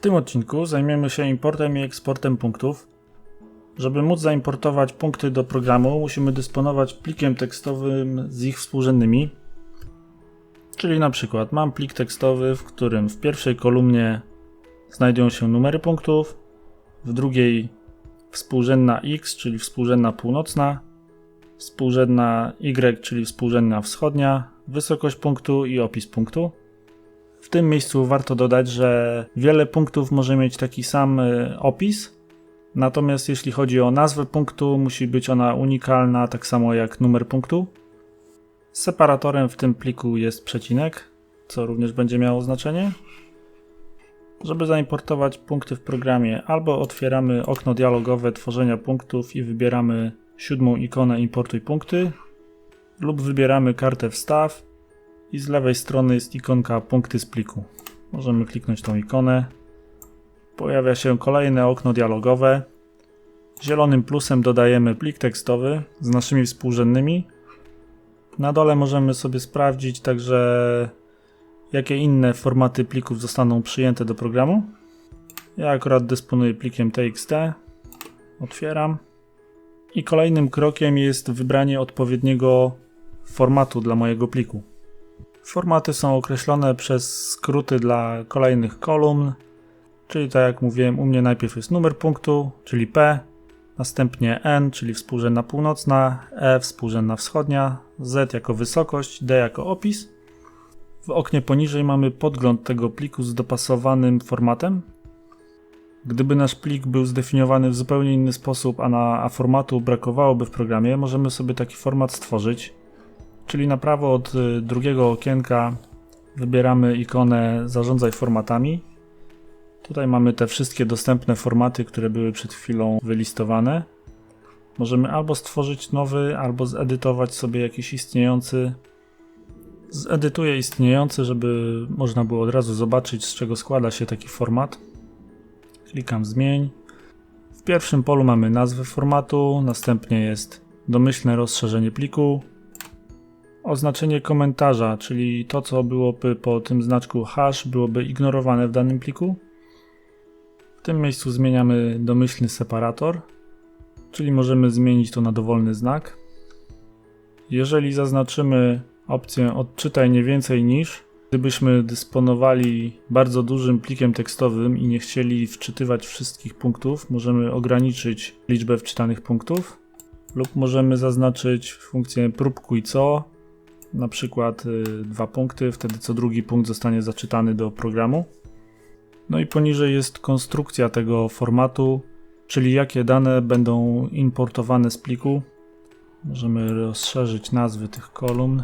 W tym odcinku zajmiemy się importem i eksportem punktów. Żeby móc zaimportować punkty do programu, musimy dysponować plikiem tekstowym z ich współrzędnymi. Czyli na przykład mam plik tekstowy, w którym w pierwszej kolumnie znajdują się numery punktów, w drugiej współrzędna x, czyli współrzędna północna, współrzędna y, czyli współrzędna wschodnia, wysokość punktu i opis punktu. W tym miejscu warto dodać, że wiele punktów może mieć taki sam y, opis, natomiast jeśli chodzi o nazwę punktu, musi być ona unikalna, tak samo jak numer punktu. Separatorem w tym pliku jest przecinek, co również będzie miało znaczenie. Żeby zaimportować punkty w programie, albo otwieramy okno dialogowe tworzenia punktów i wybieramy siódmą ikonę importuj punkty, lub wybieramy kartę wstaw i z lewej strony jest ikonka punkty z pliku. Możemy kliknąć tą ikonę. Pojawia się kolejne okno dialogowe. Zielonym plusem dodajemy plik tekstowy z naszymi współrzędnymi. Na dole możemy sobie sprawdzić także jakie inne formaty plików zostaną przyjęte do programu. Ja akurat dysponuję plikiem TXT. Otwieram. I kolejnym krokiem jest wybranie odpowiedniego formatu dla mojego pliku. Formaty są określone przez skróty dla kolejnych kolumn, czyli tak jak mówiłem, u mnie najpierw jest numer punktu, czyli P, następnie N, czyli współrzędna północna, E współrzędna wschodnia, Z jako wysokość, D jako opis. W oknie poniżej mamy podgląd tego pliku z dopasowanym formatem. Gdyby nasz plik był zdefiniowany w zupełnie inny sposób, a, na, a formatu brakowałoby w programie, możemy sobie taki format stworzyć. Czyli na prawo od y, drugiego okienka wybieramy ikonę Zarządzaj formatami. Tutaj mamy te wszystkie dostępne formaty, które były przed chwilą wylistowane. Możemy albo stworzyć nowy, albo zedytować sobie jakiś istniejący. Zedytuję istniejący, żeby można było od razu zobaczyć, z czego składa się taki format. Klikam Zmień. W pierwszym polu mamy nazwę formatu, następnie jest domyślne rozszerzenie pliku, Oznaczenie komentarza, czyli to, co byłoby po tym znaczku hash, byłoby ignorowane w danym pliku. W tym miejscu zmieniamy domyślny separator, czyli możemy zmienić to na dowolny znak. Jeżeli zaznaczymy opcję odczytaj nie więcej niż, gdybyśmy dysponowali bardzo dużym plikiem tekstowym i nie chcieli wczytywać wszystkich punktów, możemy ograniczyć liczbę wczytanych punktów lub możemy zaznaczyć funkcję próbkuj co na przykład y, dwa punkty, wtedy co drugi punkt zostanie zaczytany do programu. No i poniżej jest konstrukcja tego formatu, czyli jakie dane będą importowane z pliku. Możemy rozszerzyć nazwy tych kolumn.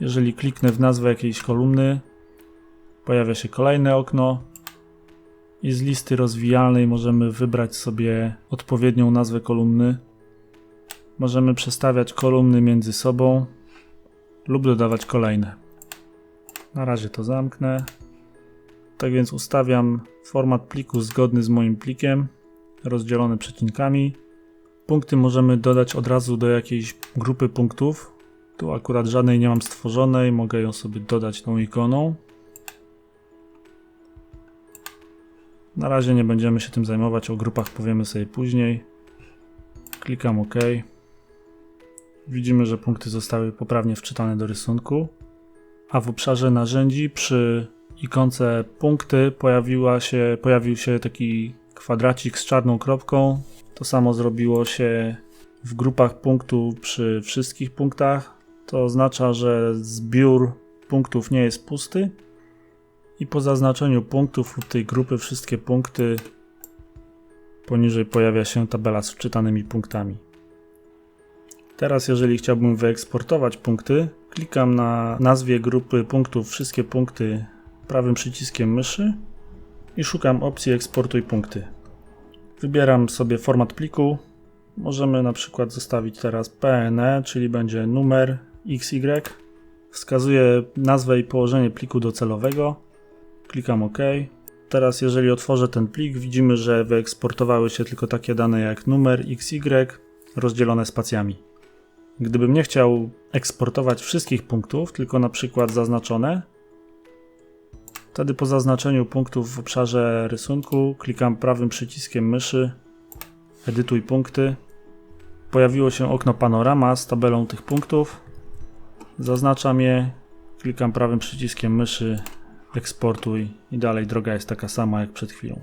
Jeżeli kliknę w nazwę jakiejś kolumny, pojawia się kolejne okno i z listy rozwijalnej możemy wybrać sobie odpowiednią nazwę kolumny. Możemy przestawiać kolumny między sobą lub dodawać kolejne. Na razie to zamknę. Tak więc ustawiam format pliku zgodny z moim plikiem, rozdzielony przecinkami. Punkty możemy dodać od razu do jakiejś grupy punktów. Tu akurat żadnej nie mam stworzonej, mogę ją sobie dodać tą ikoną. Na razie nie będziemy się tym zajmować, o grupach powiemy sobie później. Klikam OK. Widzimy, że punkty zostały poprawnie wczytane do rysunku, a w obszarze narzędzi przy ikonce punkty pojawiła się, pojawił się taki kwadracik z czarną kropką. To samo zrobiło się w grupach punktów przy wszystkich punktach. To oznacza, że zbiór punktów nie jest pusty i po zaznaczeniu punktów lub tej grupy wszystkie punkty poniżej pojawia się tabela z wczytanymi punktami. Teraz jeżeli chciałbym wyeksportować punkty, klikam na nazwie grupy punktów wszystkie punkty prawym przyciskiem myszy i szukam opcji eksportuj punkty. Wybieram sobie format pliku. Możemy na przykład zostawić teraz PNE, czyli będzie numer XY. Wskazuję nazwę i położenie pliku docelowego. Klikam OK. Teraz jeżeli otworzę ten plik, widzimy, że wyeksportowały się tylko takie dane jak numer XY rozdzielone spacjami. Gdybym nie chciał eksportować wszystkich punktów, tylko na przykład zaznaczone, Wtedy po zaznaczeniu punktów w obszarze rysunku klikam prawym przyciskiem myszy Edytuj punkty. Pojawiło się okno panorama z tabelą tych punktów. Zaznaczam je, klikam prawym przyciskiem myszy Eksportuj i dalej droga jest taka sama jak przed chwilą.